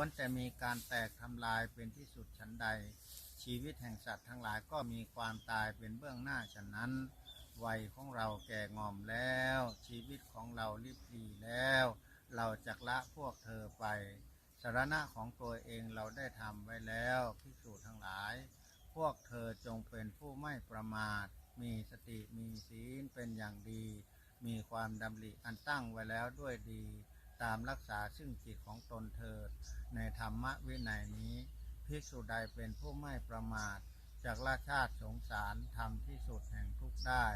ล้วนแต่มีการแตกทำลายเป็นที่สุดฉันใด ชีวิตแห่งสัตว์ทั้งหลายก็มีความตายเป็นเบื้องหน้าฉะนั้น วัยของเราแก่งอมแล้ว ชีวิตของเราลิบหลีแล้ว เราจะละพวกเธอไปสารณะของตัวเองเราได้ทำไว้แล้วพิสูจน์ทั้งหลาย พวกเธอจงเป็นผู้ไม่ประมาท มีสติมีศีลเป็นอย่างดี มีความดำริอันตั้งไว้แล้วด้วยดี ตามรักษาซึ่งจิตของตนเถิด รรมวินัยนี้ภิกษุใดเป็นผู้ไม่ประมาท จากราชาติสงสารทำที่สุดแห่งทุกข์ได้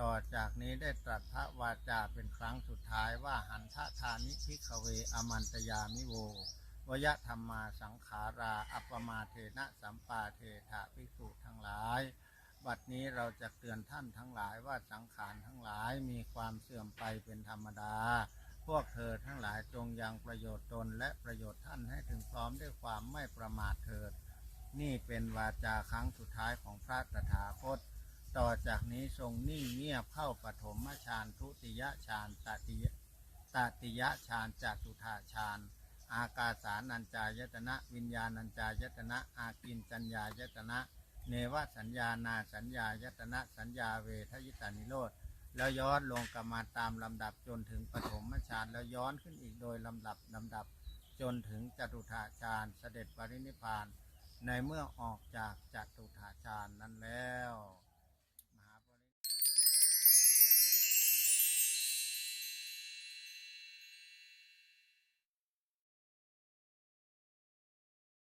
ต่อจากนี้ได้ตรัสพระวาจาเป็นครั้งสุดท้ายว่าหันทะทานิพิกเวอมันตยามิโววยธรรมมาสังขาราอัปมาเทนะสัมปาเทถะภิกษุทั้งหลาย บัดนี้เราจะเตือนท่านทั้งหลายว่าสังขารทั้งหลายมีความเสื่อมไปเป็นธรรมดา งหลายจงยังประโยชน์ตนและประโยชน์ท่านให้ถึงพร้อมด้วยความไม่ประมาทเถิด นี่เป็นวาจาครั้งสุดท้ายของพระตถาคต ต่อจากนี้ทรงนิ่งเงียบเข้าปฐมฌานทุติยฌานตติยตติยฌานจตุธาฌานอากาสานัญจายตนะ วิญญาณัญจายตนะ อากินจัญญายตนะ เนวสัญญานาสัญญายตนะ สัญญาเวทยิตานิโรธ แล้วย้อนลงกลับมาตามลำดับจนถึงปฐมฌานแล้วย้อนขึ้นอีกโดยลำดับลำดับจนถึงจตุธาฌานเสด็จปรินิพาน ในเมื่อออกจากจตุธาฌานนั้นแล้ว